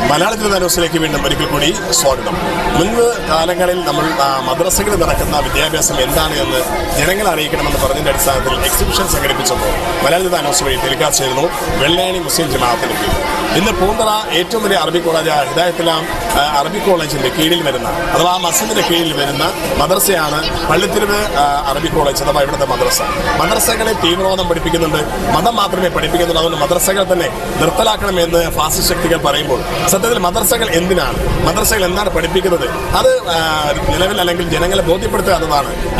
മലയാളത്തിൽ ന്യൂസിലേക്ക് വീണ്ടും ഒരിക്കൽ കൂടി സ്വാഗതം. മുൻപ് കാലങ്ങളിൽ നമ്മൾ മദ്രസകളിൽ നടക്കുന്ന വിദ്യാഭ്യാസം എന്താണ് എന്ന് ജനങ്ങളെ അറിയിക്കണമെന്ന് പറഞ്ഞതിന്റെ അടിസ്ഥാനത്തിൽ എക്സിബിഷൻ സംഘടിപ്പിച്ചപ്പോൾ മലയാള ന്യൂസ് വഴി ടെലികാസ്റ്റ് വെള്ളയാണി മുസ്ലിം ജമാഅത്തിന് കീഴിൽ. ഇന്ന് പൂന്തറ ഏറ്റവും വലിയ അറബി കോളേജ് ഹിദായത്തിലാം അറബി കോളേജിന്റെ കീഴിൽ വരുന്ന അഥവാ ആ മസ്ജിദിന്റെ കീഴിൽ വരുന്ന മദ്രസയാണ് പള്ളിത്തിരുവ് അറബി കോളേജ് അഥവാ ഇവിടുത്തെ മദ്രസ. മദ്രസകളെ തീവ്രവാദം പഠിപ്പിക്കുന്നുണ്ട്. മതം മാത്രമേ പഠിപ്പിക്കുന്നുള്ളൂ. അതുകൊണ്ട് മദ്രസകൾ തന്നെ നിർത്തലാക്കണമെന്ന് ഫാസിസ്റ്റ് ശക്തികൾ പറയുമ്പോൾ സത്യത്തിൽ മദ്രസകൾ എന്തിനാണ്? മദ്രസകൾ എന്താണ് പഠിപ്പിക്കുന്നത്? അത് നിലവിൽ അല്ലെങ്കിൽ ജനങ്ങളെ ബോധ്യപ്പെടുത്തുക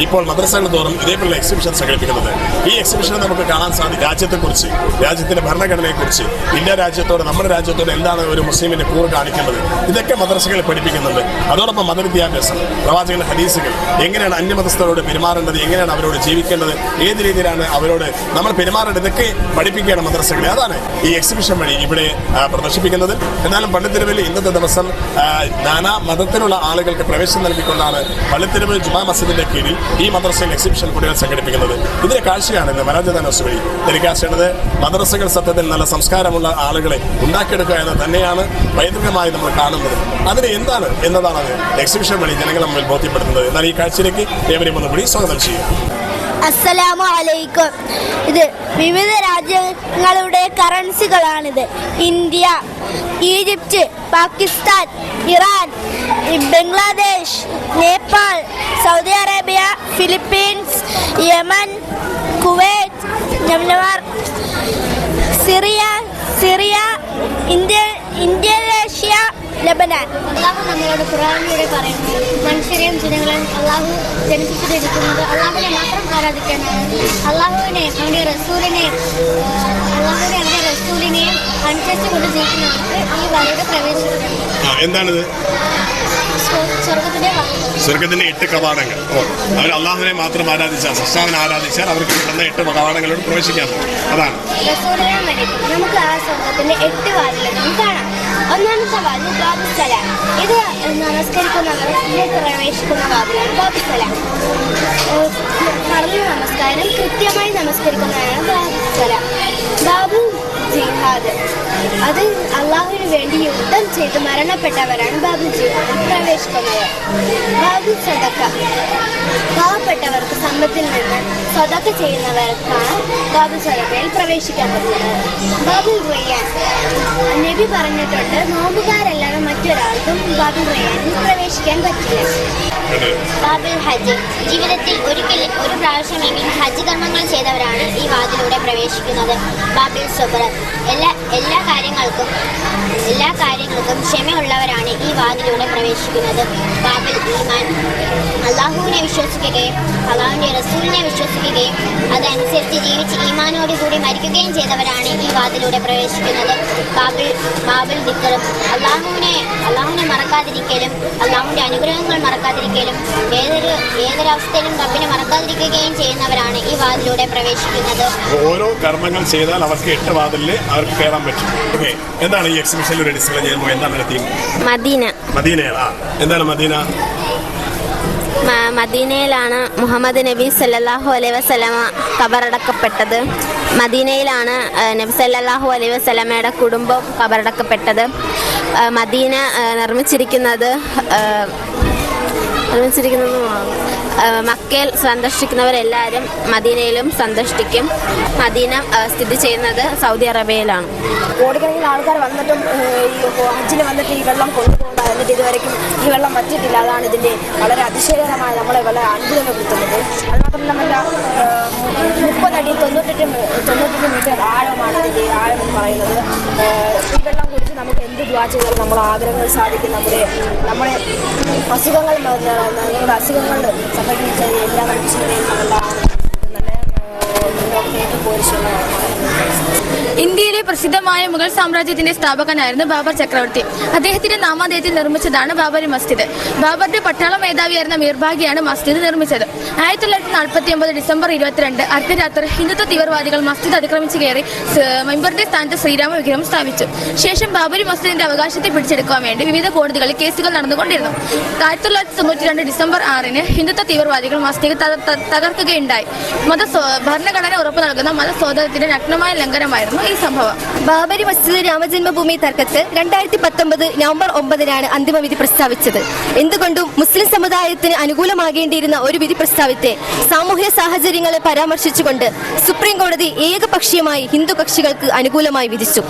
ഇപ്പോൾ മദ്രസകൾ തോറും ഇതേപോലുള്ള എക്സിബിഷൻ സംഘടിപ്പിക്കുന്നത്. ഈ എക്സിബിഷൻ നമുക്ക് കാണാൻ സാധിക്കും രാജ്യത്തെക്കുറിച്ച് രാജ്യത്തിന്റെ ഭരണഘടനയെക്കുറിച്ച് ഇന്ത്യ രാജ്യത്തോട് നമ്മുടെ രാജ്യത്തോട് എന്താണ് ഒരു മുസ്ലിമിന്റെ കൂറ് കാണിക്കേണ്ടത് ഇതൊക്കെ മദ്രസകളിൽ പഠിപ്പിക്കുന്നുണ്ട്. അതോടൊപ്പം മതവിദ്യാഭ്യാസം പ്രവാചകന്റെ ഹദീസുകൾ എങ്ങനെയാണ് അന്യമതസ്ഥരോട് പെരുമാറേണ്ടത് എങ്ങനെയാണ് അവരോട് ജീവിക്കേണ്ടത് ഏത് രീതിയിലാണ് അവരോട് നമ്മൾ പെരുമാറേണ്ടത് ഇതൊക്കെ പഠിപ്പിക്കുകയാണ് മദ്രസകളെ അതാണ് ഈ എക്സിബിഷൻ വഴി ഇവിടെ പ്രദർശിപ്പിക്കുന്നത് എന്നാലും പള്ളിത്തെരുവിൽ ഇന്നത്തെ ദിവസം നാനാ മതത്തിലുള്ള ആളുകൾക്ക് പ്രവേശനം നൽകിക്കൊണ്ടാണ് പള്ളിത്തെരുവ് ജുമാ മസ്ജിദിന്റെ കീഴിൽ ഈ മദ്രസയിൽ എക്സിബിഷൻ കുട്ടികൾ സംഘടിപ്പിക്കുന്നത്. ഇതിന്റെ കാഴ്ചയാണ് ഇന്ന് മരാജ ന്യൂസ് വഴി ടെലികാസ്റ്റ് മദ്രസകൾ സത്യത്തിൽ നല്ല സംസ്കാരമുള്ള ആളുകളെ ഉണ്ടാക്കിയെടുക്കുക എന്ന് തന്നെയാണ് പൈതൃകമായി നമ്മൾ കാണുന്നത്. അതിന് എന്താണ് എന്നതാണ് എക്സിബിഷൻ വഴി ജനങ്ങളെ മുമ്പിൽ ബോധ്യപ്പെടുത്തുന്നത്. എന്നാൽ ഈ കാഴ്ചയിലേക്ക് ഏവരെയും ഒന്നുകൂടി സ്വാഗതം ചെയ്യുക. അസ്സലാമു അലൈക്കും ഇത് വിവിധ രാജ്യങ്ങളുടെ കറൻസികളാണിത്. India Egypt Pakistan Iran Bangladesh Nepal Saudi Arabia Philippines Yemen Kuwait Syria Syria India Indonesia Lebanon. അള്ളാഹു നമ്മളോട് ഖുറാനിലൂടെ പറയുന്നു. മനുഷ്യരെയും ജനങ്ങളെയും അള്ളാഹു ജനിപ്പിച്ചിരിക്കുന്നത് അള്ളാഹുവിനെ മാത്രം ആരാധിക്കാനാണ്. അവന്റെ റസൂലിനെ അള്ളാഹുവിനെ അവന്റെ റസൂലിനെയും അനുസരിച്ചുകൊണ്ട് ജീവിക്കുന്നവർക്ക് ഈ വഴിയുടെ പ്രവേശിക്കുന്നത് ആ, എന്താണിത്? സ്വർഗത്തിന്റെ എട്ട് കവാടങ്ങൾ. അവർ അള്ളാഹുവിനെ മാത്രം ആരാധിച്ചാൽ സസ്താവിനെ ആരാധിച്ചാൽ അവർക്ക് കിട്ടുന്ന എട്ട് കവാടങ്ങളോട് പ്രവേശിക്കാം അതാണ്. നമുക്ക് ആ സ്വർഗത്തിന്റെ എട്ട് വാതിലുകളും കാണാം. ഒന്നാമത്തെ വാതിൽ ബാബുസലാം ഇത് നമസ്കരിക്കുന്നവർ പ്രവേശിക്കുന്ന വാതിലാണ് ബാബുസലാം പറഞ്ഞ നമസ്കാരം കൃത്യമായി നമസ്കരിക്കുന്നതാണ് ബാബുസലാം ബാബു ജിഹാദ് അത് അള്ളാഹുവിന് വേണ്ടി യുദ്ധം ചെയ്ത് മരണപ്പെട്ടവരാണ് ബാബു ജിഹാദിൽ പ്രവേശിക്കുന്നത്. ബാബു സദക്ക. പാവപ്പെട്ടവർക്ക് സമ്പത്തിൽ നിന്ന് സദക്ക ചെയ്യുന്നവർക്കാണ് ബാബു സദക്കയിൽ പ്രവേശിക്കാൻ പറ്റുന്നത് ബാബു റയ്യാൻ. നബി പറഞ്ഞിട്ടുണ്ട് നോമ്പുകാരല്ലാതെ മറ്റൊരാൾക്കും ബാബു റയ്യാനിൽ പ്രവേശിക്കാൻ പറ്റില്ല. ബാബുൽ ഹജ്ജ്. ജീവിതത്തിൽ ഒരിക്കൽ ഒരു പ്രാവശ്യമെങ്കിലും ഹജ്ജ് കർമ്മങ്ങൾ ചെയ്തവരാണ് ഈ വാതിലൂടെ പ്രവേശിക്കുന്നത്. ബാബിൽ സൊബർ എല്ലാ എല്ലാ കാര്യങ്ങൾക്കും എല്ലാ കാര്യങ്ങൾക്കും ഈ വാതിലൂടെ പ്രവേശിക്കുന്നത് ബാബിൽ ഈമാൻ. അള്ളാഹുവിനെ വിശ്വസിക്കുകയും അള്ളാഹുവിന്റെ റസൂലിനെ വിശ്വസിക്കുകയും അതനുസരിച്ച് ജീവിച്ച് ഈമാനോടുകൂടി മരിക്കുകയും ചെയ്തവരാണ് ഈ വാതിലൂടെ പ്രവേശിക്കുന്നത്. ബാബിൾ ബാബിൾ ദിക്കറും. അള്ളാഹുവിനെ അള്ളാഹുവിനെ മറക്കാതിരിക്കലും അള്ളാഹുവിന്റെ അനുഗ്രഹങ്ങൾ മറക്കാതിരിക്കലും ഏതൊരു ഏതൊരവസ്ഥയിലും റബ്ബിനെ മറക്കാതിരിക്കുകയും ചെയ്യുന്നവരാണ് ഈ വാതിലൂടെ പ്രവേശിക്കുന്നത്. ഓരോ കർമ്മങ്ങൾ ചെയ്താൽ അവർക്ക് എട്ട് വാതിലിൽ അവർക്ക് കയറാൻ പറ്റും. ഓക്കെ എന്താണ് ഈ എക്സിബിഷനിൽ ഒരു ഡിസ്പ്ലേ ചെയ്യുമ്പോൾ എന്താണ് തീം മദീന. മദീനയാണ് എന്താണ് മദീന? മദീനയിലാണ് മുഹമ്മദ് നബി സല്ലാഹു അലൈ വസല്ലമ കബറടക്കപ്പെട്ടത്. മദീനയിലാണ് നബി സല്ലാഹു അലൈ വസല്ലമയുടെ കുടുംബം കബറടക്കപ്പെട്ടത്. മദീന നിർമ്മിച്ചിരിക്കുന്നത് നിർമ്മിച്ചിരിക്കുന്നത് മക്കയിൽ സന്ദർശിക്കുന്നവരെല്ലാവരും മദീനയിലും സന്ദർശിക്കും. മദീന സ്ഥിതി ചെയ്യുന്നത് സൗദി അറേബ്യയിലാണ്. കോടിക്കണക്കിന് ആൾക്കാർ വന്നിട്ടും ഈ വന്നിട്ട് ഈ വെള്ളം കൊണ്ടുപോകാൻ എന്നിട്ട് ഇതുവരെയും ഈ വെള്ളം പറ്റിയിട്ടില്ല അതാണ് ഇതിന്റെ വളരെ അതിശയകരമായ നമ്മളെ വളരെ അത്ഭുതപ്പെടുത്തുന്നത്. അത് മാത്രമല്ല മുപ്പതടി തൊണ്ണൂറ്റെട്ട് തൊണ്ണൂറ്റെട്ട് മീറ്റർ ആഴമാണ് ഇതിന്റെ ആഴം എന്ന് പറയുന്നത്. ഈ വെള്ളം നമുക്ക് എന്ത് ദ്വാ ചെയ്താലും നമ്മുടെ ആഗ്രഹങ്ങൾ സാധിക്കും നമ്മുടെ നമ്മുടെ അസുഖങ്ങൾ നമ്മുടെ അസുഖങ്ങൾ സംഭവിച്ച എല്ലാ മനുഷ്യരെയും നല്ല ഏഹ്, പോരിശമാണ് ഇന്ത്യയിലെ പ്രസിദ്ധമായ മുഗൾ സാമ്രാജ്യത്തിന്റെ സ്ഥാപകനായിരുന്നു ബാബർ ചക്രവർത്തി. അദ്ദേഹത്തിന്റെ നാമാദേയത്തിൽ നിർമ്മിച്ചതാണ് ബാബരി മസ്ജിദ്. ബാബറിന്റെ പട്ടാള മേധാവിയായിരുന്ന മീർബാഗിയാണ് മസ്ജിദ് നിർമ്മിച്ചത്. ആയിരത്തി തൊള്ളായിരത്തി നാൽപ്പത്തി ഒമ്പത് ഡിസംബർ ഇരുപത്തിരണ്ട് അർദ്ധരാത്രി ഹിന്ദുത്വ തീവ്രവാദികൾ മസ്ജിദ് അതിക്രമിച്ച് കയറി മെമ്പറുടെ സ്ഥാനത്ത് ശ്രീരാമ വിഗ്രഹം സ്ഥാപിച്ചു. ശേഷം ബാബരി മസ്ജിദിന്റെ അവകാശത്തെ പിടിച്ചെടുക്കാൻ വേണ്ടി വിവിധ കോടതികളിൽ കേസുകൾ നടന്നുകൊണ്ടിരുന്നു. ആയിരത്തി തൊള്ളായിരത്തി തൊണ്ണൂറ്റി രണ്ട് ഡിസംബർ ആറിന് ഹിന്ദുത്വ തീവ്രവാദികൾ മസ്ജിദ് തകർക്കുകയുണ്ടായി. മത ഭരണഘടന ഉറപ്പു നൽകുന്ന മത സ്വാതന്ത്ര്യത്തിന്റെ നഗ്നമായ ലംഘനമായിരുന്നു ഈ സംഭവം. ബാബരി മസ്ജിദ് രാമജന്മഭൂമി തർക്കത്തിൽ രണ്ടായിരത്തി പത്തൊമ്പത് നവംബർ ഒമ്പതിനാണ് അന്തിമവിധി പ്രസ്താവിച്ചത്. എന്തുകൊണ്ടും മുസ്ലിം സമുദായത്തിന് അനുകൂലമാകേണ്ടിയിരുന്ന ഒരു വിധി പ്രസ്താവത്തെ സാമൂഹ്യ സാഹചര്യങ്ങളെ പരാമർശിച്ചുകൊണ്ട് സുപ്രീം കോടതി ഏകപക്ഷീയമായി ഹിന്ദു കക്ഷികൾക്ക് അനുകൂലമായി വിധിച്ചു.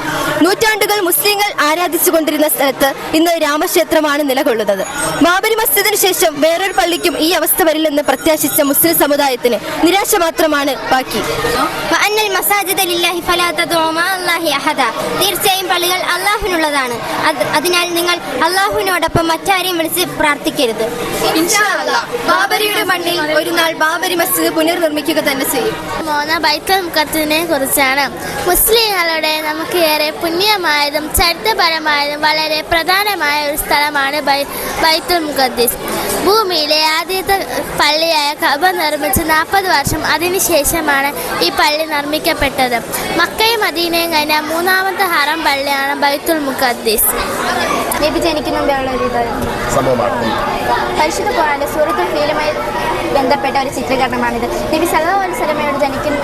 നൂറ്റാണ്ടുകൾ മുസ്ലിങ്ങൾ ആരാധിച്ചുകൊണ്ടിരുന്ന സ്ഥലത്ത് ഇന്ന് രാമക്ഷേത്രമാണ് നിലകൊള്ളുന്നത്. ബാബരി മസ്ജിദിന് ശേഷം വേറൊരു പള്ളിക്കും ഈ അവസ്ഥ വരില്ലെന്ന് പ്രത്യാശിച്ച മുസ്ലിം സമുദായത്തിന് നിരാശ മാത്രമാണ് ബാക്കി. ഫലാ തദ്ഉ അല്ലാഹി അഹദ. തീർച്ചയായും പള്ളികൾ അള്ളാഹുവിനുള്ളതാണ് അതിനാൽ നിങ്ങൾ അള്ളാഹുവിനോടൊപ്പം മറ്റാരെയും വിളിച്ച് പ്രാർത്ഥിക്കരുത്. ബാബരിയുടെ മണ്ണിൽ ഒരു നാൾ ബാബരി മസ്ജിദ് പുനർനിർമ്മിക്കുക തന്നെ ചെയ്യും. മോന ബൈത്തുൽ മുഖത്തിനെ കുറിച്ചാണ്. മുസ്ലിങ്ങളുടെ നമുക്ക് ഏറെ പുണ്യമായതും ചരിത്രപരമായതും വളരെ പ്രധാനമായ ഒരു സ്ഥലമാണ് ബൈത്തുൽ മുഖദ്ദിസ് ഭൂമിയിലെ ആദ്യത്തെ പള്ളിയായ കബ നിർമ്മിച്ച് നാൽപ്പത് വർഷം അതിനുശേഷമാണ് ഈ പള്ളി നിർമ്മിക്കപ്പെട്ടത്. മക്കയും മദീനയും കഴിഞ്ഞ മൂന്നാമത്തെ ഹറം പള്ളിയാണ് ബൈത്തുൽ മുഖദ്ദീസ്. നബി ജനിക്കുന്ന മുമ്പെയുള്ള ഒരു ഇത് സംഭവമാണ്. പരിശുദ്ധ ഖുറാന്റെ സൂറത്തുൽ ഫീലുമായി ബന്ധപ്പെട്ട ഒരു ചിത്രീകരണമാണിത്. നബി സല്ലല്ലാഹു അലൈഹി വസല്ലമയുടെ ജനിക്കുന്ന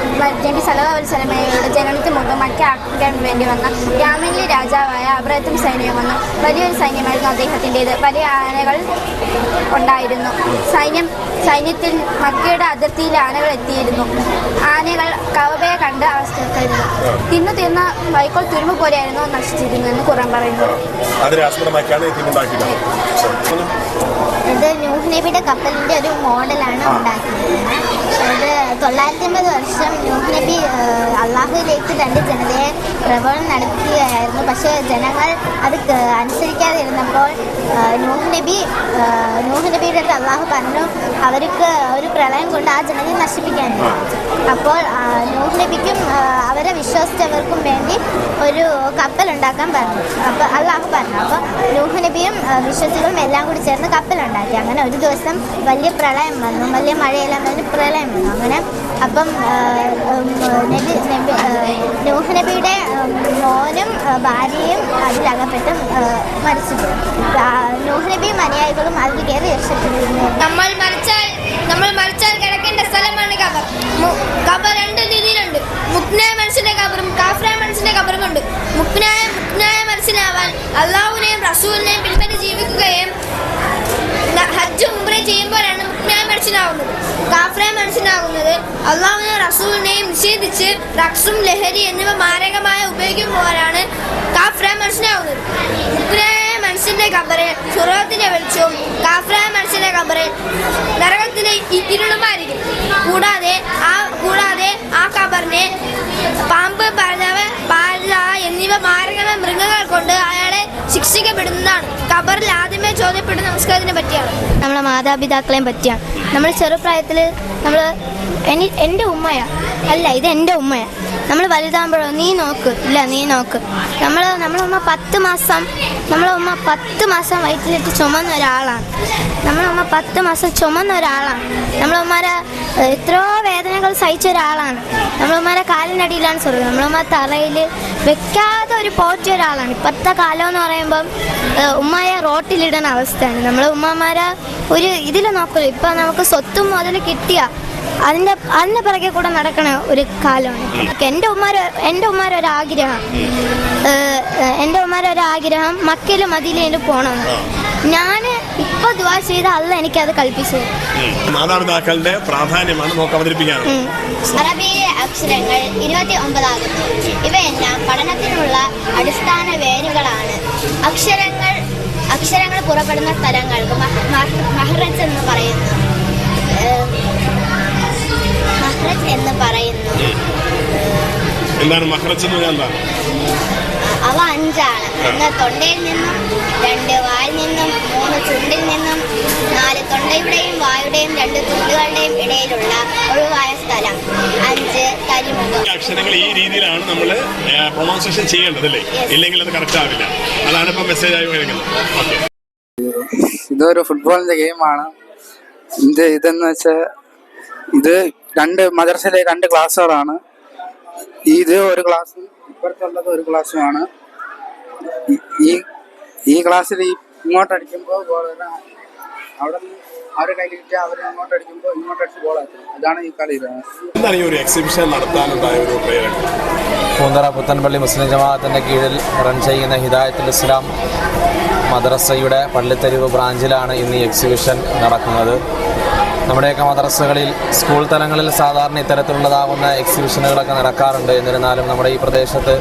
നബി സലഹ അലൈഹി വസല്ലമയുടെ ജനനത്തിന് മുമ്പ് മറ്റേ ആക്രമിക്കാൻ വേണ്ടി വന്ന ഗ്രാമീണിലെ രാജാവായ അബ്രഹത്തും സൈന്യം വന്നു. വലിയൊരു സൈന്യമായിരുന്നു അദ്ദേഹത്തിന്റെത്. വലിയ ആനകൾ ഉണ്ടായിരുന്നു. സൈന്യം സൈന്യത്തിൽ മക്കയുടെ അതിർത്തിയിൽ ആനകൾ എത്തിയിരുന്നു. ആനകൾ കവബയെ കണ്ട് അവസ്ഥയായിരുന്നു തിന്നു തിന്ന വൈക്കോൽ തുരുമ്പ് പോലെയായിരുന്നു നശിച്ചിരുന്നതെന്ന് ഖുറാൻ പറയുന്നു. ഇത് നൂഹ് നബിയുടെ കപ്പലിന്റെ ഒരു മോഡലാണ് ഉണ്ടാക്കിയത്. അത് തൊള്ളായിരത്തി അമ്പത് വർഷം നൂഹ് നബി അള്ളാഹുവിലേക്ക് തന്റെ ജനതയെ പ്രബോധനം നടത്തുകയായിരുന്നു പക്ഷേ ജനങ്ങൾ അത് അനുസരിക്കാതിരുന്നപ്പോൾ അനുസരിക്കാതെ ഇരുന്നപ്പോൾ നൂഹ് നബി നൂഹ് നബിയുടെ അടുത്ത് അള്ളാഹു പറഞ്ഞു അവർക്ക് ഒരു പ്രളയം കൊണ്ട് ആ ജനതയെ നശിപ്പിക്കാൻ അപ്പോൾ നൂഹ് നബിക്കും അവരെ വിശ്വസിച്ചവർക്കും വേണ്ടി ഒരു കപ്പൽ ഉണ്ടാക്കാൻ പറഞ്ഞു. അപ്പോൾ അള്ളാഹു പറഞ്ഞു അപ്പോൾ നൂഹ് നബിയും വിശ്വസികളും എല്ലാം കൂടി ചേർന്ന് കപ്പലുണ്ടാക്കി. അങ്ങനെ ഒരു ദിവസം വലിയ പ്രളയം വന്നു. വലിയ മഴയെല്ലാം വന്നു പ്രളയം വന്നു. അങ്ങനെ അപ്പം നബി നബി നൂഹ് നബിയുടെ മോനും ഭാര്യയും അതിലകപ്പെട്ട് മരിച്ചു. നൂഹ് നബിയും അനുയായികളും അതിൽ കയറി രക്ഷപ്പെട്ടിരുന്നു. നമ്മൾ മരിച്ചാൽ നമ്മൾ മരിച്ചാൽ കിടക്കേണ്ട സ്ഥലമാണ് കബർ മു- കബർ രണ്ട് രീതിയിലുണ്ട്. മുക്നായ മനസ്സിന്റെ കബറും കാഫ്രായ മനസ്സിന്റെ കബറും ഉണ്ട്. മുക്നായ മുക്നായ മനസ്സിനാവാൻ അള്ളാഹുവിനെയും റസൂലിനെയും പിൻപറ്റി ജീവിക്കുകയും ഹജ്ജ് ഉംറയും ചെയ്യുമ്പോഴാണ് മുക്നായ മനസ്സിനാവുന്നത് കാഫ്രായ മനുഷ്യനാകുന്നത് അള്ളാഹുവിനെയും റസൂലിനെയും നിഷേധിച്ച് റക്സും ലഹരി എന്നിവ മാരകമായി ഉപയോഗിക്കുമ്പോഴാണ് കാഫ്രായ മനുഷ്യനാവുന്നത്. മുക്നായ മനുഷ്യന്റെ കബറിൽ സ്വർഗത്തിന്റെ വെളിച്ചവും കാഫറായ മനുഷ്യന്റെ കബറിൽ നരകത്തിലെ ഇരുളുമായിരിക്കും. കൂടാതെ ആ കൂടാതെ ആ കബറിനെ പാമ്പ് പറഞ്ഞവ പാല എന്നിവ മാരകമായ മൃഗങ്ങൾ കൊണ്ട് അയാളെ ശിക്ഷിക്കപ്പെടുന്നതാണ്. കബറിൽ ആദ്യമേ ചോദ്യപ്പെടുന്ന നമസ്കാരത്തിനെ പറ്റിയാണ്. നമ്മളെ മാതാപിതാക്കളെയും പറ്റിയാണ്. നമ്മൾ ചെറുപ്രായത്തിൽ നമ്മൾ എന്റെ ഉമ്മയാ. അല്ല ഇത് എന്റെ ഉമ്മയാ. നമ്മൾ വലുതാകുമ്പോഴോ നീ നോക്ക്. ഇല്ല നീ നോക്ക്. നമ്മൾ നമ്മളെ ഉമ്മ പത്ത് മാസം നമ്മളെ ഉമ്മ പത്ത് മാസം വയറ്റിലിട്ട് ചുമന്ന ഒരാളാണ്. നമ്മളെ ഉമ്മ പത്ത് മാസം ചുമന്ന ഒരാളാണ്. നമ്മളെ ഉമ്മാരെ എത്രയോ വേദനകൾ സഹിച്ച ഒരാളാണ്. നമ്മളെ ഉമ്മാരെ കാലിനടിയിലാണ് സ്വർഗം നമ്മളെ ഉമ്മ തറയിൽ വെക്കാതെ ഒരു പോറ്റ ഒരാളാണ്. ഇപ്പോഴത്തെ കാലം എന്ന് പറയുമ്പം ഉമ്മയെ റോട്ടിലിടുന്ന അവസ്ഥയാണ്. നമ്മളെ ഉമ്മമാരെ ഒരു ഇതിൽ നോക്കൂ. ഇപ്പം നമുക്ക് സ്വത്തും മുതൽ കിട്ടിയ അതിന്റെ അതിന്റെ പിറകെ കൂടെ നടക്കണ ഒരു കാലമാണ്. എന്റെ ഉമ്മാര എന്റെ ഉമ്മാര ഒരു ആഗ്രഹം ഏഹ്, ഏഹ്, എന്റെ ഉമ്മാര ഒരു ആഗ്രഹം മക്കയിലും മതിയിലും പോകണമെന്ന് ഞാൻ ഇപ്പൊ ദുവാ ചെയ്ത അല്ല എനിക്കത് അത് കൽപ്പിച്ചത് മാതാപിതാക്കളുടെ പ്രാധാന്യമാണ് നമുക്ക് അവതരിപ്പിക്കാൻ. അറബിയിലെ അക്ഷരങ്ങൾ ഇരുപത്തി ഒമ്പതാകുന്നു ഇവയെല്ലാം പഠനത്തിനുള്ള അടിസ്ഥാന വേരുകളാണ്. അക്ഷരങ്ങൾ അക്ഷരങ്ങൾ പുറപ്പെടുന്ന സ്ഥലങ്ങൾക്ക് മഹ്റച്ച് മഹ- എന്ന് പറയുന്നു. മഹ്റജ് എന്ന് പറയുന്നു. എന്താണ് മഹ്റജ് എന്ന് പറഞ്ഞാൽ എന്താണ്? അവ അഞ്ചാണ്. ഒന്ന് തൊണ്ടയിൽ നിന്നും രണ്ട് വായിൽ നിന്നും മൂന്ന് ചുണ്ടിൽ നിന്നും നാല് തൊണ്ടയുടെയും വായുടെയും രണ്ട് ചുണ്ടുകളുടെയും ഇടയിലുള്ള ഒഴിവായ സ്ഥലം. അഞ്ച് കരിമുഖം അക്ഷരങ്ങൾ ഈ രീതിയിലാണ് നമ്മൾ പ്രൊണൗൺസിയേഷൻ ചെയ്യേണ്ടത് അല്ലേ? ഇല്ലെങ്കിൽ അത് കറക്റ്റ് ആവില്ല. അതാണ് ഇപ്പൊ മെസ്സേജ് ആയി വരുന്നത്. ഇതൊരു ഫുട്ബോളിന്റെ ഗെയിമാണ് ഇത് ഇതെന്ന് വെച്ചാൽ ഇത് രണ്ട് മദർസയിലെ രണ്ട് ക്ലാസ്സുകളാണ്. ഇത് ഒരു ക്ലാസ്സും ഇപ്പുറത്തുള്ളത് ഒരു ക്ലാസ്സുമാണ്. ഈ- ഈ ക്ലാസ്സിൽ ഈ ഇങ്ങോട്ട് അടിക്കുമ്പോൾ ഗോൾ അവിടെ നിന്ന് അവരെ കയ്യിൽ കിട്ടിയാൽ അവർ ഇങ്ങോട്ട് അടിക്കുമ്പോൾ ഇങ്ങോട്ട് അടിച്ച് ബോൾ ആക്കും. അതാണ് ഈ കളി. എന്താണ് ഈ ഒരു എക്സിബിഷൻ നടത്താനുണ്ടായ ഒരു പ്രേരണ? പൂന്തറ പുത്തൻപള്ളി മുസ്ലിം ജമാഅത്തിന്റെ കീഴിൽ റൺ ചെയ്യുന്ന ഹിദായത്തുൽ ഇസ്ലാം മദ്രസയുടെ പള്ളിത്തെരുവ് ബ്രാഞ്ചിലാണ് ഇന്ന് ഈ എക്സിബിഷൻ നടക്കുന്നത്. നമ്മുടെയൊക്കെ മദ്രസകളിൽ സ്കൂൾ തലങ്ങളിൽ സാധാരണ ഇത്തരത്തിലുള്ളതാകുന്ന എക്സിബിഷനുകളൊക്കെ നടക്കാറുണ്ട്. എന്നിരുന്നാലും നമ്മുടെ ഈ പ്രദേശത്ത്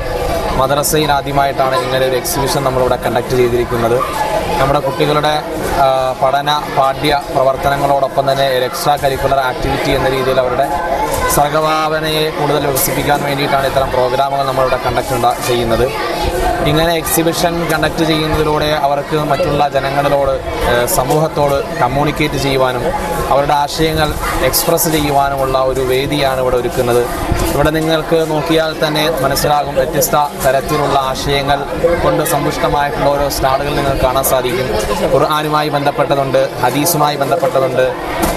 മദ്രസയിൽ ആദ്യമായിട്ടാണ് ഇങ്ങനെ ഒരു എക്സിബിഷൻ നമ്മളിവിടെ കണ്ടക്ട് ചെയ്തിരിക്കുന്നത്. നമ്മുടെ കുട്ടികളുടെ പഠന പാഠ്യ പ്രവർത്തനങ്ങളോടൊപ്പം തന്നെ ഒരു എക്സ്ട്രാ കരിക്കുലർ ആക്ടിവിറ്റി എന്ന രീതിയിൽ അവരുടെ സർഗഭാവനയെ കൂടുതൽ വികസിപ്പിക്കാൻ വേണ്ടിയിട്ടാണ് ഇത്തരം പ്രോഗ്രാമുകൾ നമ്മളിവിടെ കണ്ടക്ട് ചെയ്യുന്നത്. ഇങ്ങനെ എക്സിബിഷൻ കണ്ടക്ട് ചെയ്യുന്നതിലൂടെ അവർക്ക് മറ്റുള്ള ജനങ്ങളോട് സമൂഹത്തോട് കമ്മ്യൂണിക്കേറ്റ് ചെയ്യുവാനും അവരുടെ ആശയങ്ങൾ എക്സ്പ്രസ് ചെയ്യുവാനുമുള്ള ഒരു വേദിയാണ് ഇവിടെ ഒരുക്കുന്നത്. ഇവിടെ നിങ്ങൾക്ക് നോക്കിയാൽ തന്നെ മനസ്സിലാകും വ്യത്യസ്ത തരത്തിലുള്ള ആശയങ്ങൾ കൊണ്ട് സമ്പുഷ്ടമായിട്ടുള്ള ഓരോ സ്റ്റാളുകൾ നിങ്ങൾക്ക് കാണാൻ സാധിക്കും. ഖുർആാനുമായി ബന്ധപ്പെട്ടതുണ്ട് ഹദീസുമായി ബന്ധപ്പെട്ടതുണ്ട്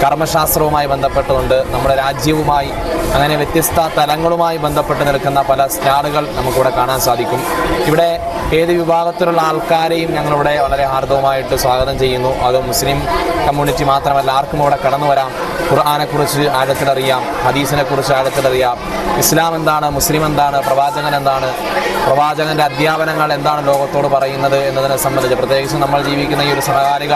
കർമ്മശാസ്ത്രവുമായി ബന്ധപ്പെട്ടതുണ്ട് നമ്മുടെ രാജ്യവുമായി അങ്ങനെ വ്യത്യസ്ത തലങ്ങളുമായി ബന്ധപ്പെട്ട് നിൽക്കുന്ന പല സ്റ്റാളുകൾ നമുക്കിവിടെ കാണാൻ സാധിക്കും. ഇവിടെ ഏത് വിഭാഗത്തിലുള്ള ആൾക്കാരെയും ഞങ്ങളിവിടെ വളരെ ഹാർദവുമായിട്ട് സ്വാഗതം ചെയ്യുന്നു. അത് മുസ്ലിം കമ്മ്യൂണിറ്റി മാത്രമല്ല ആർക്കും അവിടെ കടന്നു വരാം. ഖുർആാനെക്കുറിച്ച് ആഴത്തിലറിയാം ഹദീസിനെ കുറിച്ച് ആഴത്തിലറിയാം ഇസ്ലാം എന്താണ് മുസ്ലിം എന്താണ് പ്രവാചകൻ എന്താണ് പ്രവാചകന്റെ അധ്യാപനങ്ങൾ എന്താണ് ലോകത്തോട് പറയുന്നത് എന്നതിനെ സംബന്ധിച്ച് പ്രത്യേകിച്ച് നമ്മൾ ജീവിക്കുന്ന ഈ ഒരു സഹകാരിക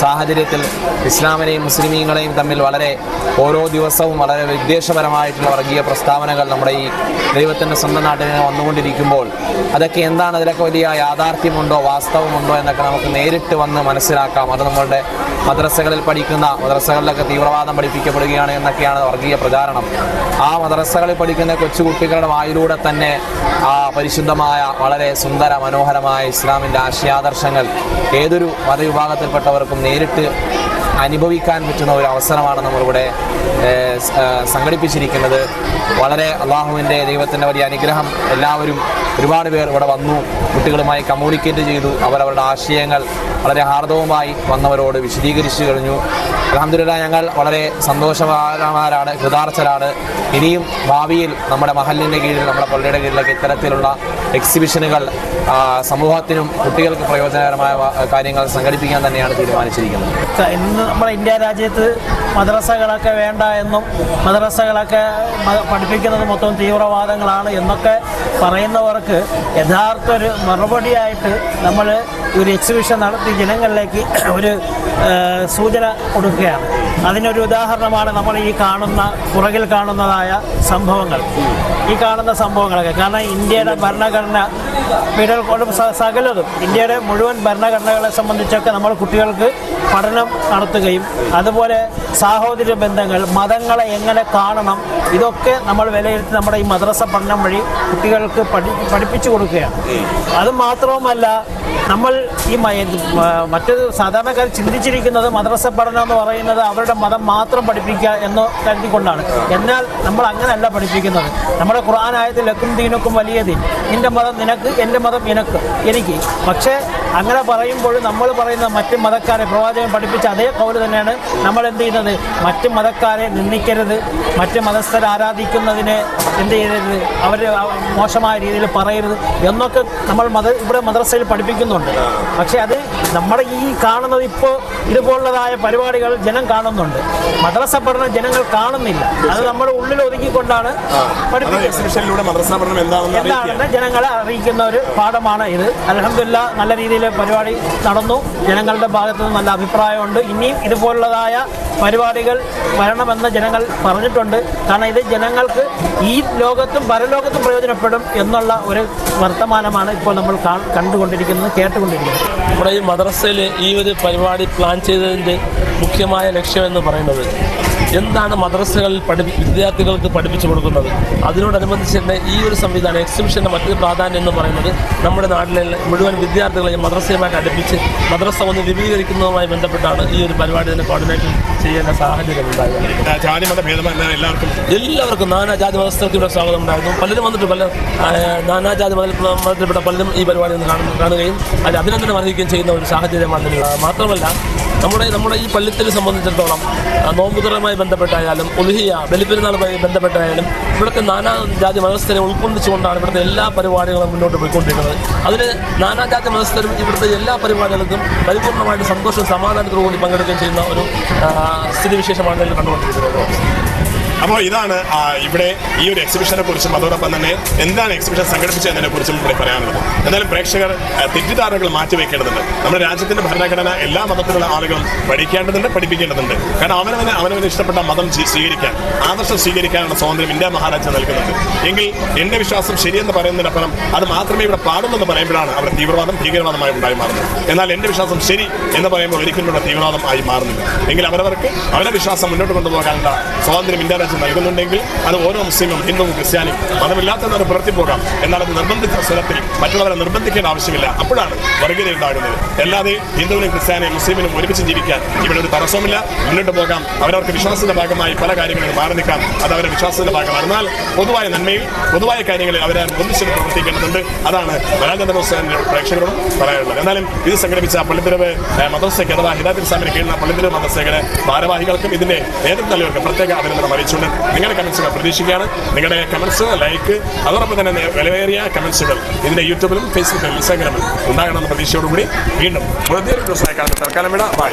സാഹചര്യത്തിൽ ഇസ്ലാമിനെയും മുസ്ലിമീങ്ങളെയും തമ്മിൽ വളരെ ഓരോ ദിവസവും വളരെ വിദ്വേഷപരമായിട്ടുള്ള വർഗീയ പ്രസ്താവനകൾ നമ്മുടെ ഈ ദൈവത്തിന്റെ സ്വന്തം നാട്ടിൽ വന്നുകൊണ്ടിരിക്കുമ്പോൾ അതൊക്കെ എന്താണ് അതിലൊക്കെ വലിയ യാഥാർത്ഥ്യമുണ്ടോ വാസ്തവമുണ്ടോ എന്നൊക്കെ നമുക്ക് നേരിട്ട് വന്ന് മനസ്സിലാക്കാം. അത് നമ്മളുടെ മദ്രസകളിൽ പഠിക്കുന്ന മദ്രസകളിലൊക്കെ തീവ്രവാദം പഠിപ്പിക്കപ്പെടുകയാണ് എന്നൊക്കെയാണ് വർഗീയ പ്രചാരണം. ആ മദ്രസകളിൽ പഠിക്കുന്ന കൊച്ചുകുട്ടികളുടെ വായിലൂടെ തന്നെ ആ പരിശുദ്ധമായ വളരെ സുന്ദര മനോഹരമായ ഇസ്ലാമിന്റെ ആശയാദർശങ്ങൾ ഏതൊരു മതവിഭാഗത്തിൽപ്പെട്ടവർക്കും നേരിട്ട് അനുഭവിക്കാൻ പറ്റുന്ന ഒരു അവസരമാണ് നമ്മളിവിടെ സംഘടിപ്പിച്ചിരിക്കുന്നത്. വളരെ അള്ളാഹുവിന്റെ ദൈവത്തിന്റെ വലിയ അനുഗ്രഹം എല്ലാവരും ഒരുപാട് പേർ ഇവിടെ വന്നു കുട്ടികളുമായി കമ്മ്യൂണിക്കേറ്റ് ചെയ്തു അവരവരുടെ ആശയങ്ങൾ വളരെ ഹാർദവുമായി വന്നവരോട് വിശദീകരിച്ചു കഴിഞ്ഞു. അലഹമ്മദില്ല ഞങ്ങൾ വളരെ സന്തോഷവാന്മാരാണ് കൃതാർത്ഥരാണ്. ഇനിയും ഭാവിയിൽ നമ്മുടെ മഹലിന്റെ കീഴിൽ നമ്മുടെ പള്ളിയുടെ കീഴിലൊക്കെ ഇത്തരത്തിലുള്ള എക്സിബിഷനുകൾ സമൂഹത്തിനും കുട്ടികൾക്ക് പ്രയോജനകരമായ കാര്യങ്ങൾ സംഘടിപ്പിക്കാൻ തന്നെയാണ് തീരുമാനിച്ചിരിക്കുന്നത്. നമ്മുടെ ഇന്ത്യ രാജ്യത്ത് മദ്രസകളൊക്കെ വേണ്ട എന്നും മദ്രസകളൊക്കെ പഠിപ്പിക്കുന്നത് മൊത്തം തീവ്രവാദങ്ങളാണ് എന്നൊക്കെ പറയുന്നവർക്ക് യഥാർത്ഥ ഒരു മറുപടിയായിട്ട് നമ്മൾ ഒരു എക്സിബിഷൻ നടത്തി ജനങ്ങളിലേക്ക് ഒരു സൂചന കൊടുക്കുകയാണ്. അതിനൊരു ഉദാഹരണമാണ് നമ്മൾ ഈ കാണുന്ന പുറകിൽ കാണുന്നതായ സംഭവങ്ങൾ. ഈ കാണുന്ന സംഭവങ്ങളൊക്കെ. കാരണം ഇന്ത്യയുടെ ഭരണഘടന സ- സകലതും. ഇന്ത്യയുടെ മുഴുവൻ ഭരണഘടനകളെ സംബന്ധിച്ചൊക്കെ നമ്മൾ കുട്ടികൾക്ക് പഠനം നടത്തുകയും അതുപോലെ സാഹോദര്യ ബന്ധങ്ങൾ മതങ്ങളെ എങ്ങനെ കാണണം ഇതൊക്കെ നമ്മൾ വിലയിരുത്തി നമ്മുടെ ഈ മദ്രസ പഠനം വഴി കുട്ടികൾക്ക് പഠി പഠിപ്പിച്ചു കൊടുക്കുകയാണ്. അത് മാത്രവുമല്ല നമ്മൾ ഈ മറ്റു സാധാരണക്കാർ ചിന്തിച്ചിരിക്കുന്നത് മദ്രസ പഠനം എന്ന് പറയുന്നത് അവരുടെ മതം മാത്രം പഠിപ്പിക്കുക എന്ന് കരുതിക്കൊണ്ടാണ്. എന്നാൽ നമ്മൾ അങ്ങനെയല്ല പഠിപ്പിക്കുന്നത്. നമ്മുടെ ഖുർആാനായത്തിൽ ലക്കും ദീനക്കും വലിയ ദീൻ. നിന്റെ മതം നിനക്ക് എന്റെ മതം നിനക്ക്. എനിക്ക്. പക്ഷേ അങ്ങനെ പറയുമ്പോൾ നമ്മൾ പറയുന്ന മറ്റ് മതക്കാരെ പ്രവാചകൻ പഠിപ്പിച്ച അതേ കൗൽ തന്നെയാണ് നമ്മൾ എന്ത് ചെയ്യുന്നത്? മറ്റ് മതക്കാരെ നിന്ദിക്കരുത്. മറ്റ് മതസ്ഥരെ ആരാധിക്കുന്നതിനെ എന്ത് ചെയ്യരുത്? അവർ മോശമായ രീതിയിൽ പറയരുത് എന്നൊക്കെ നമ്മൾ മത ഇവിടെ മദ്രസയിൽ പഠിപ്പിക്കുന്നുണ്ട്. പക്ഷേ അത് നമ്മുടെ ഈ കാണുന്നത് ഇപ്പോൾ ഇതുപോലുള്ളതായ പരിപാടികൾ ജനം കാണുന്നുണ്ട്. മദ്രസ പഠനം ജനങ്ങൾ കാണുന്നില്ല. അത് നമ്മുടെ ഉള്ളിൽ ഒതുക്കിക്കൊണ്ടാണ് എന്താണെന്ന് ജനങ്ങളെ അറിയിക്കുന്ന ഒരു പാഠമാണ് ഇത്. അലഹമില്ല നല്ല രീതിയിൽ പരിപാടി നടന്നു. ജനങ്ങളുടെ ഭാഗത്ത് നിന്ന് നല്ല അഭിപ്രായമുണ്ട്. ഇനിയും ഇതുപോലുള്ളതായ പരിപാടികൾ വരണമെന്ന് ജനങ്ങൾ പറഞ്ഞിട്ടുണ്ട്. കാരണം ഇത് ജനങ്ങൾക്ക് ഈ ലോകത്തും പരലോകത്തും പ്രയോജനപ്പെടും എന്നുള്ള ഒരു വർത്തമാനമാണ് ഇപ്പോൾ നമ്മൾ കണ്ടുകൊണ്ടിരിക്കുന്നത് കേട്ടുകൊണ്ടിരിക്കുന്നത്. നമ്മുടെ ഈ മദ്രസയിൽ ഈ ഒരു പരിപാടി പ്ലാൻ ചെയ്തതിന്റെ മുഖ്യമായ ലക്ഷ്യമെന്ന് പറയുന്നത്? എന്താണ് മദ്രസകളിൽ പഠി വിദ്യാർത്ഥികൾക്ക് പഠിപ്പിച്ചു കൊടുക്കുന്നത്? അതിനോടനുബന്ധിച്ച് തന്നെ ഈ ഒരു സംവിധാനം എക്സിബിഷന്റെ മറ്റൊരു പ്രാധാന്യം എന്ന് പറയുന്നത് നമ്മുടെ നാട്ടിലെ മുഴുവൻ വിദ്യാർത്ഥികളെ മദ്രസയുമായിട്ട് അടുപ്പിച്ച് മദ്രസ ഒന്ന് വിപുലീകരിക്കുന്നതുമായി ബന്ധപ്പെട്ടാണ് ഈ ഒരു പരിപാടി തന്നെ കോർഡിനേറ്റ് ചെയ്യേണ്ട സാഹചര്യം ഉണ്ടായത്. ജാതി എല്ലാവർക്കും. എല്ലാവർക്കും നാനാജാതി മതസ്ഥർക്കിവിടെ സ്വാഗതം ഉണ്ടായിരുന്നു. പലരും വന്നിട്ട് പല നാനാജാതി മത മതത്തിൽപ്പെട്ട പലരും ഈ പരിപാടി ഒന്ന് കാണുകയും അതിൽ അഭിനന്ദനം അറിയിക്കുകയും ചെയ്യുന്ന ഒരു സാഹചര്യമാണ്. മാത്രമല്ല നമ്മുടെ നമ്മുടെ ഈ പള്ളിത്തിനെ സംബന്ധിച്ചിടത്തോളം നോമ്പുതുറയുമായി ബന്ധപ്പെട്ടായാലും ഒലിഹിയ ബലിപ്പെരുന്നാളുമായി ബന്ധപ്പെട്ടായാലും ഇവിടുത്തെ നാനാ ജാതി മതസ്ഥരെ ഉൾക്കൊള്ളിച്ചുകൊണ്ടാണ് ഇവിടുത്തെ എല്ലാ പരിപാടികളും മുന്നോട്ട് പോയിക്കൊണ്ടിരിക്കുന്നത്. അതിന് നാനാജാതി മതസ്ഥരും ഇവിടുത്തെ എല്ലാ പരിപാടികൾക്കും പരിപൂർണമായിട്ട് സന്തോഷവും സമാധാനത്തോടുകൂടി പങ്കെടുക്കുകയും ചെയ്യുന്ന ഒരു സ്ഥിതിവിശേഷമാണ് കണ്ടുകൊണ്ടിരിക്കുന്നത്. അപ്പോൾ ഇതാണ് ഇവിടെ ഈ ഒരു എക്സിബിഷനെ കുറിച്ചും അതോടൊപ്പം തന്നെ എന്താണ് എക്സിബിഷൻ സംഘടിപ്പിച്ചതിനെ കുറിച്ചും ഇവിടെ പറയാനുള്ളത്. എന്നാലും പ്രേക്ഷകർ തെറ്റിദ്ധാരണകൾ മാറ്റിവെക്കേണ്ടതുണ്ട് നമ്മുടെ രാജ്യത്തിന്റെ ഭരണഘടന എല്ലാ മതത്തിലുള്ള ആളുകളും പഠിക്കേണ്ടതുണ്ട് പഠിപ്പിക്കേണ്ടതുണ്ട്. കാരണം അവനവന് അവനവന് ഇഷ്ടപ്പെട്ട മതം സ്വീ- സ്വീകരിക്കാൻ ആദർശം സ്വീകരിക്കാനുള്ള സ്വാതന്ത്ര്യം ഇന്ത്യ മഹാരാജ്യം നൽകുന്നുണ്ട്. എങ്കിൽ എന്റെ വിശ്വാസം ശരിയെന്ന് പറയുന്നതിനപ്പുറം അത് മാത്രമേ ഇവിടെ പാടുള്ളൂ എന്ന് പറയുമ്പോഴാണ് അവിടെ തീവ്രവാദം ഭീകരവാദമായി ഉണ്ടായി മാറുന്നത് എന്നാൽ എന്റെ വിശ്വാസം ശരി എന്ന് പറയുമ്പോൾ ഒരിക്കലും ഇവിടെ തീവ്രവാദം ആയി മാറുന്നില്ല. എങ്കിൽ അവരവർക്ക് അവരുടെ വിശ്വാസം മുന്നോട്ട് കൊണ്ടുപോകാനുള്ള സ്വാതന്ത്ര്യം ഇന്ത്യ രാജ്യം നൽകുന്നുണ്ടെങ്കിൽ അത് ഓരോ മുസ്ലിമും ഹിന്ദുവും ക്രിസ്ത്യാനിയും ഒരു പുറത്തു പോകാം. എന്നാൽ അത് നിർബന്ധിച്ച സ്വരത്തിൽ മറ്റുള്ളവരെ നിർബന്ധിക്കേണ്ട ആവശ്യമില്ല. അപ്പോഴാണ് വർഗീയത ഉണ്ടാകുന്നത്. അല്ലാതെ ഹിന്ദുവിനും ക്രിസ്ത്യാനിയും മുസ്ലിമിനും ഒരുമിച്ച് ജീവിക്കാൻ ഇവിടെ ഒരു തടസ്സമില്ല മുന്നോട്ട് പോകാം. അവരവർക്ക് വിശ്വാസത്തിന്റെ ഭാഗമായി പല കാര്യങ്ങളും മാറി നിൽക്കാം. അത് അവരുടെ വിശ്വാസത്തിന്റെ ഭാഗമാണ്. എന്നാൽ പൊതുവായ നന്മയിൽ പൊതുവായ കാര്യങ്ങളിൽ അവരെ ഒന്നിച്ചു പ്രവർത്തിക്കേണ്ടതുണ്ട്. അതാണ് മലയാള പ്രേക്ഷകരോടും പറയാനുള്ളത്. എന്നാലും ഇത് സംഘടിപ്പിച്ച പള്ളിത്തരവ് മതസ്ഥയ്ക്ക് അഥവാ ഹിദാത്തിൽ ഇസ്ലാമിന് കീഴിലുള്ള പള്ളിത്തരവ് മദ്രസയുടെ ഭാരവാഹികൾക്കും ഇതിന്റെ നേതൃത്വം നൽകിയവർക്ക് പ്രത്യേക അഭിനന്ദനം അറിയിച്ചുകൊണ്ട് നിങ്ങളുടെ കമൻസുകൾ പ്രതീക്ഷിക്കുകയാണ്. നിങ്ങളുടെ കമൻസ് ലൈക്ക് അതോടൊപ്പം തന്നെ വിലവേറിയ കമൻസുകൾ ഇതിന്റെ യൂട്യൂബിലും ഫേസ്ബുക്കിലും ഇൻസ്റ്റാഗ്രാമിലും ഉണ്ടാകണമെന്ന പ്രതീക്ഷയോടുകൂടി വീണ്ടും ദിവസമായി കാണുന്ന തൽക്കാലം വിട. ബൈ